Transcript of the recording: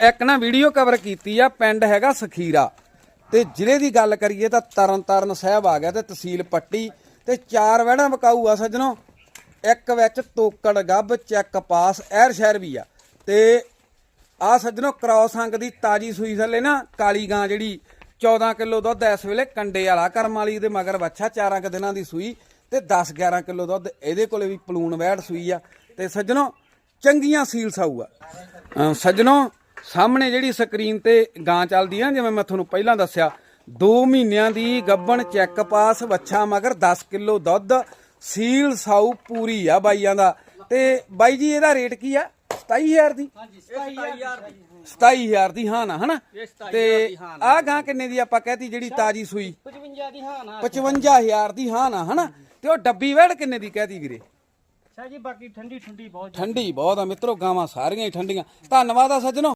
ਇੱਕ ਨਾ video cover ਕੀਤੀ ਆ, ਪਿੰਡ ਹੈਗਾ ਸਖੀਰਾ। ਤੇ ਜ਼ਿਲ੍ਹੇ ਦੀ ਗੱਲ ਕਰੀਏ ਤਾਂ ਤਰਨਤਾਰਨ ਸਾਹਿਬ ਆ ਗਿਆ ਤੇ ਤਹਿਸੀਲ ਪੱਟੀ ਤੇ ਚਾਰ ਵਹਿਣਾ ਵਿਕਾਊ ਆ ਸੱਜਣੋ। ਇੱਕ ਵਿੱਚ ਤੋਕੜ ਗੱਭ ਚੈੱਕ ਪਾਸ, ਐਰ ਸ਼ਹਿਰ ਵੀ ਆ। ਤੇ ਆ ਸੱਜਣੋ, ਕ੍ਰਾਸ ਅੰਗ ਦੀ ਤਾਜੀ ਸੂਈ ਥੱਲੇ ਨਾ ਕਾਲੀ ਗਾਂ ਜਿਹੜੀ 14 ਕਿਲੋ ਦੁੱਧ ਇਸ ਵੇਲੇ ਕੰਡੇ ਵਾਲਾ, ਕਰਮ ਵਾਲੀ ਦੇ ਮਗਰ ਵੱਛਾ, ਚਾਰਾਂ ਕੁ ਦਿਨਾਂ ਦੀ ਸੂਈ ਤੇ 10 11 ਕਿਲੋ ਦੁੱਧ ਇਹਦੇ ਕੋਲੇ ਵੀ ਪਲੂਣ ਵੈੜ ਸੂਈ ਆ। ਤੇ ਸੱਜਣੋ, ਚੰਗੀਆਂ ਸੀਲ ਸਾਊ ਆ। ਅਹ ਸੱਜਣੋ ਸਾਹਮਣੇ ਜਿਹੜੀ ਸਕਰੀਨ ਤੇ ਗਾਂ ਚੱਲਦੀ ਆ ਜਿਵੇਂ ਮੈਂ ਤੁਹਾਨੂੰ ਪਹਿਲਾਂ ਦੱਸਿਆ 2 ਮਹੀਨਿਆਂ ਦੀ ਗੱਬਣ ਚੈੱਕ ਪਾਸ ਬੱਚਾ ਮਗਰ 10 ਕਿਲੋ ਦੁੱਧ ਸੀਲ ਸਾਊ ਪੂਰੀ ਆ ਬਾਈਆਂ ਦਾ। ਤੇ ਬਾਈ ਜੀ ਇਹਦਾ ਰੇਟ ਕੀ ਆ? 27000 ਦੀ। ਹਾਂਜੀ 27000 ਦੀ। 27000 ਦੀ ਹਾਂ ਨਾ ਹਨਾ? ਇਹ 27,000 ਤੇ ਆਹ ਗਾਂ ਕਿੰਨੇ ਦੀ ਆਪਾਂ ਕਹਤੀ ਜਿਹੜੀ ਤਾਜੀ ਸੂਈ? 55 ਦੀ ਹਾਂ ਨਾ। 55000 ਦੀ ਹਾਂ ਨਾ ਹਨਾ? ਤੇ ਉਹ ਡੱਬੀ ਵੜ ਕਿੰਨੇ ਦੀ ਕਹਤੀ ਵੀਰੇ? ਅੱਛਾ ਜੀ ਬਾਕੀ ਠੰਡੀ ਠੰਡੀ ਬਹੁਤ ਠੰਡੀ ਬਹੁਤ ਆ ਮਿੱਤਰੋ ਗਾਵਾਂ ਸਾਰੀਆਂ ਹੀ ਠੰਡੀਆਂ। ਧੰਨਵਾਦ ਆ ਸੱਜਣੋ।